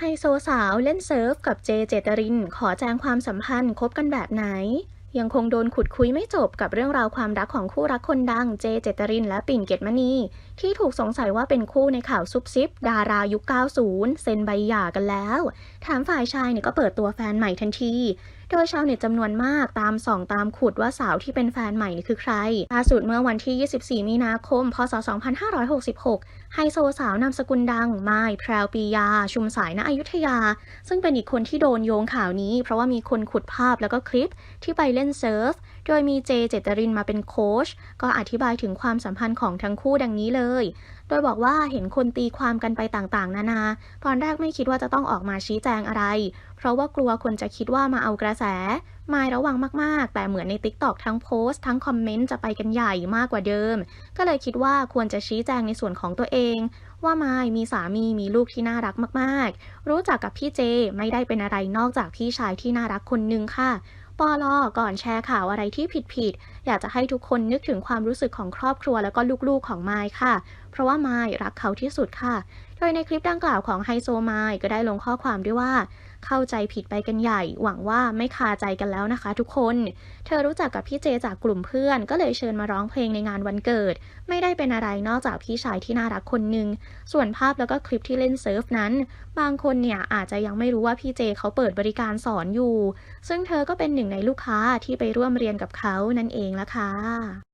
ไฮโซสาวเล่นเซิร์ฟกับเจเจตริน ขอแจ้งความสัมพันธ์คบกันแบบไหน ยังคงโดนขุดคุยไม่จบกับเรื่องราวความรักของคู่รักคนดังเจเจตริน และปิ่นเกตมณี ที่ถูกสงสัยว่าเป็นคู่ในข่าวซุบซิบ ดารายุค 90 เซ็นใบหย่ากันแล้ว ถามฝ่ายชายเนี่ยก็เปิดตัวแฟนใหม่ทันที โดยชาวเน็ตจำนวนมากตามส่องตามขุดว่าสาวที่เป็นแฟนใหม่นี่คือใครล่าสุดเมื่อวันที่ 24 มีนาคม พศ 2566 ไฮโซสาวนามสกุลดังไม้แพรวปียา ชุมสายณอยุธยา ซึ่งเป็นอีกคนที่โดนโยงข่าวนี้ เพราะว่ามีคนขุดภาพแล้วก็คลิปที่ไปเล่นเซิร์ฟ โดยมีเจเจตรินมาเป็นโค้ชก็อธิบายถึงความสัมพันธ์ของทั้งคู่ดังนี้เลย โดยบอกว่าเห็นคนตีความกันไปต่างๆ นานา ตอนแรกไม่คิดว่าจะต้องออกมาชี้แจงอะไร เพราะว่ากลัวคนจะคิดว่ามาเอากระแสมายระวังมากๆ แต่เหมือนใน t ิ k t o k ทั้งโพสต์ทั้งคอมเมนต์จะไปกันใหญ่มากกว่าเดิม ก็เลยคิดว่าควรจะชี้แจงในส่วนของตัวเอง ว่ามายมีสามีมีลูกที่น่ารักมากๆ รู้จักกับพี่เจไม่ได้เป็นอะไรนอกจากพี่ชายที่น่ารักคนนึงค่ะ ปอลอก่อนแชร์ข่าวอะไรที่ผิดๆ อยากจะให้ทุกคนนึกถึงความรู้สึกของครอบครัวแล้วก็ลูกๆของไมค์ค่ะเพราะว่ามายรักเขาที่สุดค่ะ โดยในคลิปดังกล่าวของไฮโซมายก็ได้ลงข้อความด้วยว่า เข้าใจผิดไปกันใหญ่ หวังว่าไม่คาใจกันแล้วนะคะ ทุกคน เธอรู้จักกับพี่เจจากกลุ่มเพื่อน ก็เลยเชิญมาร้องเพลงในงานวันเกิด ไม่ได้เป็นอะไรนอกจากพี่ชายที่น่ารักคนหนึ่งส่วนภาพแล้วก็คลิปที่เล่นเซิร์ฟนั้น บางคนเนี่ยอาจจะยังไม่รู้ว่าพี่เจเขาเปิดบริการสอนอยู่ ซึ่งเธอก็เป็นหนึ่งในลูกค้าที่ไปร่วมเรียนกับเขานั่นเองละค่ะ